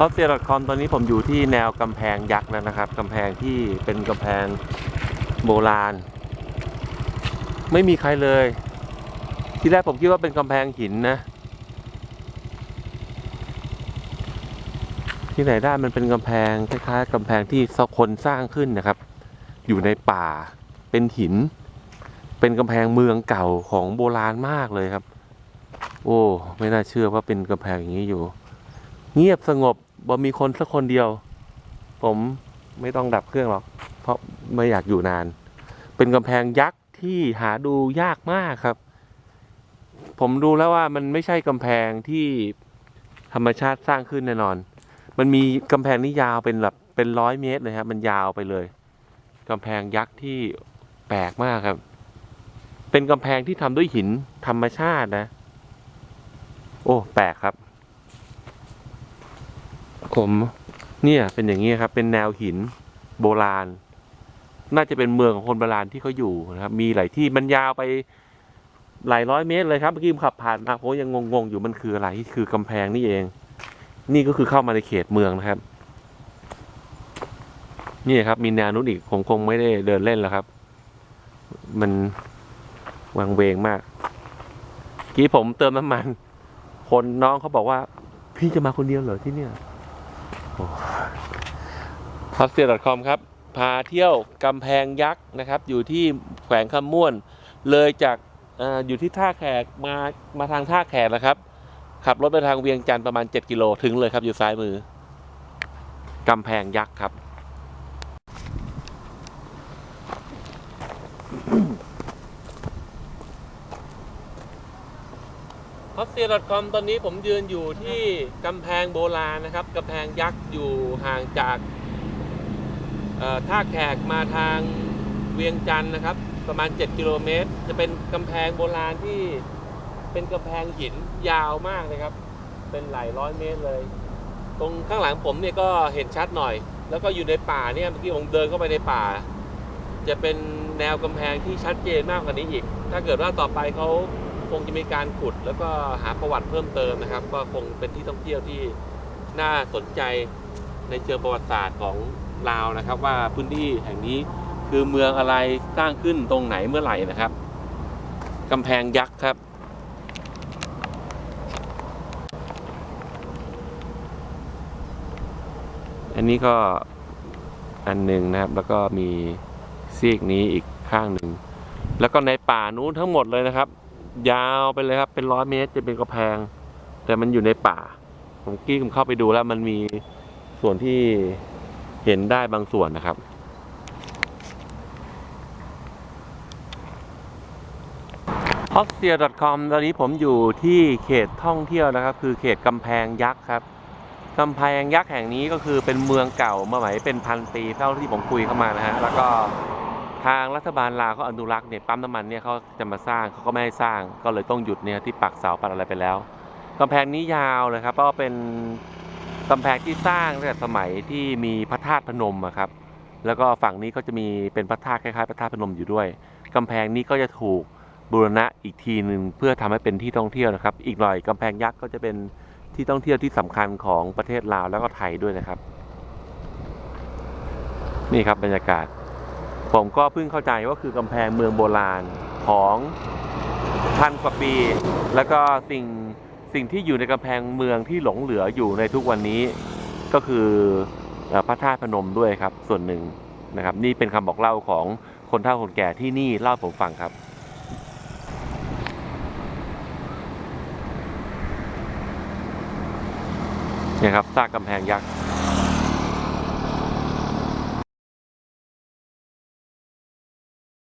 ออฟเซียคอมตอนนี้ผมอยู่ที่แนวกำแพงยักษ์แล้วนะครับกำแพงที่เป็นกำแพงโบราณ ไม่มีใครเลย ที่แรกผมคิดว่าเป็นกำแพงหินนะ ที่ไหนได้มันเป็นกำแพงคล้ายๆกำแพงที่คนสร้างขึ้นนะครับ อยู่ในป่าเป็นหิน เป็นกำแพงเมืองเก่าของโบราณมากเลยครับ โอ้ ไม่น่าเชื่อว่าเป็นกำแพงอย่างนี้อยู่ เงียบสงบ บ่มีคนสักคนเดียว ผมไม่ต้องดับเครื่องหรอก เพราะไม่อยากอยู่นาน เป็นกำแพงยักษ์ที่หาดูยากมากครับ ผมดูแล้วว่ามันไม่ใช่กำแพงที่ธรรมชาติสร้างขึ้นแน่นอน มันมีกำแพงนี่ยาวเป็นแบบเป็นร้อยเมตรเลยครับ มันยาวไปเลยกำแพงยักษ์ที่แปลกมากครับ เป็นกำแพงที่ทำด้วยหินธรรมชาตินะ โอ้ แปลกครับ ผมเนี่ยเป็นอย่างนี้ครับ เป็นแนวหินโบราณ น่าจะเป็นเมืองของคนโบราณที่เขาอยู่นะครับ มีหลายที่มันยาวไปหลายร้อยเมตรเลยครับเมื่อกี้ผมขับผ่านมาผมยังงงๆอยู่มันคืออะไรคือกำแพงนี่เอง นี่ก็คือเข้ามาในเขตเมืองนะครับ นี่ครับ มีแนวนู้นอีกผมคงไม่ได้เดินเล่นแล้วครับ มันวังเวงมากกี้ผมเติมน้ำมัน คนน้องเขาบอกว่า พี่จะมาคนเดียวเหรอที่เนี่ย พัสเซียดคอมครับ พาเที่ยวกำแพงยักษ์นะครับ อยู่ที่แขวงคำม่วน เลยจากออยู่ที่ท่าแขกมามาทางท่าแขกนะครับ ขับรถไปทางเวียงจันทร์ประมาณ 7 กิโลถึงเลยครับอยู่ซ้ายมือกำแพงยักษ์ครับ ฮอสเซียดคอมตอนนี้ผมยืนอยู่ที่กำแพงโบราณนะครับกำแพงยักษ์อยู่ห่างจากท่าแขกมาทางเวียงจันทร์นะครับ ประมาณ 7 กิโลเมตร จะเป็นกำแพงโบราณที่เป็นกำแพงหินยาวมากนะครับ เป็นหลายร้อยเมตรเลย ตรงข้างหลังผมเนี่ยก็เห็นชัดหน่อย แล้วก็อยู่ในป่าเนี่ยเมื่อกี้ผมเดินเข้าไปในป่า จะเป็นแนวกำแพงที่ชัดเจนมากกว่านี้อีก ถ้าเกิดว่าต่อไปเขา คงจะมีการขุดแล้วก็หาประวัติเพิ่มเติมนะครับ ก็คงเป็นที่ท่องเที่ยวที่น่าสนใจในเชิงประวัติศาสตร์ของลาวนะครับ ว่าพื้นที่แห่งนี้คือเมืองอะไรสร้างขึ้นตรงไหนเมื่อไหร่นะครับกำแพงยักษ์ครับ อันนี้ก็อันหนึ่งนะครับ แล้วก็มีซีกนี้อีกข้างหนึ่ง แล้วก็ในป่านู้นทั้งหมดเลยนะครับ ยาวไปเลยครับ เป็นร้อยเมตรจะเป็นกระแพง แต่มันอยู่ในป่า ผมกี้ผมเข้าไปดูแล้วมันมีส่วนที่เห็นได้บางส่วนนะครับ h o s t i a c o m ตอนนี้ผมอยู่ที่เขตท่องเที่ยวนะครับ คือเขตกำแพงยักษ์ครับกำแพงยักษ์แห่งนี้ก็คือเป็นเมืองเก่าเมื่อไหร่เป็นพันปีเท่าที่ผมคุยเข้ามานะฮะแล้วก็ ทางรัฐบาลลาวเขาอนุรักษ์เนี่ยปั๊มน้ำมันเนี่ยเขาจะมาสร้างเขาก็ไม่ให้สร้าง ก็เลยต้องหยุดเนี่ยที่ปักเสาปักอะไรไปแล้วกำแพงนี้ยาวเลยครับเพราะว่าเป็นกำแพงที่สร้างตั้งแต่สมัยที่มีพระธาตุพนมอะครับ แล้วก็ฝั่งนี้ก็จะมีเป็นพระธาตุคล้ายๆพระธาตุพนมอยู่ด้วยกำแพงนี้ก็จะถูกบูรณะอีกทีหนึ่งเพื่อทำให้เป็นที่ท่องเที่ยวนะครับ อีกหน่อยกำแพงยักษ์ก็จะเป็นที่ท่องเที่ยวที่สำคัญของประเทศลาวแล้วก็ไทยด้วยนะครับ นี่ครับบรรยากาศ ผมก็เพิ่งเข้าใจว่าคือกำแพงเมืองโบราณของพันกว่าปี แล้วก็สิ่งสิ่งที่อยู่ในกำแพงเมืองที่หลงเหลืออยู่ในทุกวันนี้ ก็คือพระธาตุพนมด้วยครับ ส่วนหนึ่งนะครับ นี่เป็นคำบอกเล่าของคนเฒ่าคนแก่ที่นี่เล่าผมฟังครับนี่ครับซากกำแพงยักษ์